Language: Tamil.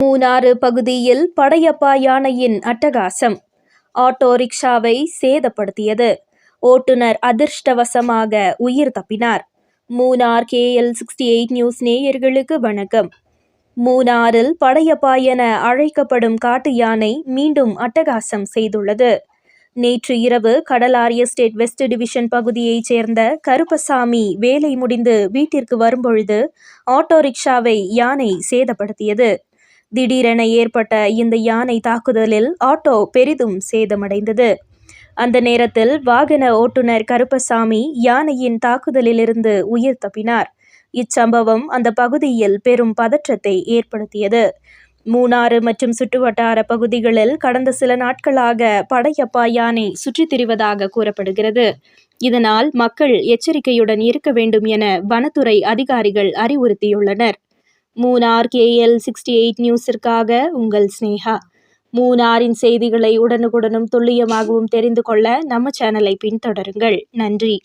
மூணாறு பகுதியில் படையப்பா யானையின் அட்டகாசம். ஆட்டோ ரிக்ஷாவை சேதப்படுத்தியது. ஓட்டுநர் அதிர்ஷ்டவசமாக உயிர் தப்பினார். Munnar KL sixty eight news நேயர்களுக்கு வணக்கம். மூணாறில் படையப்பா என அழைக்கப்படும் காட்டு யானை மீண்டும் அட்டகாசம் செய்துள்ளது. நேற்று இரவு கடலார் எஸ்டேட் வெஸ்ட் டிவிஷன் பகுதியைச் சேர்ந்த கருப்பசாமி வேலை முடிந்து வீட்டிற்கு வரும்பொழுது ஆட்டோ ரிக்ஷாவை யானை சேதப்படுத்தியது. திடீரென ஏற்பட்ட இந்த யானை தாக்குதலில் ஆட்டோ பெரிதும் சேதமடைந்தது. அந்த நேரத்தில் வாகன ஓட்டுநர் கருப்பசாமி யானையின் தாக்குதலிலிருந்து உயிர் தப்பினார். இச்சம்பவம் அந்த பகுதியில் பெரும் பதற்றத்தை ஏற்படுத்தியது. மூணாறு மற்றும் சுற்றுவட்டார பகுதிகளில் கடந்த சில நாட்களாக படையப்பா யானை சுற்றித் திரிவதாக கூறப்படுகிறது. இதனால் மக்கள் எச்சரிக்கையுடன் இருக்க வேண்டும் என வனத்துறை அதிகாரிகள் அறிவுறுத்தியுள்ளனர். மூணார் கேஎல் சிக்ஸ்டி எயிட் நியூஸிற்காக உங்கள் ஸ்னேகா. மூணாரின் செய்திகளை உடனுக்குடனும் துல்லியமாகவும் தெரிந்து கொள்ள நம்ம சேனலை பின்தொடருங்கள். நன்றி.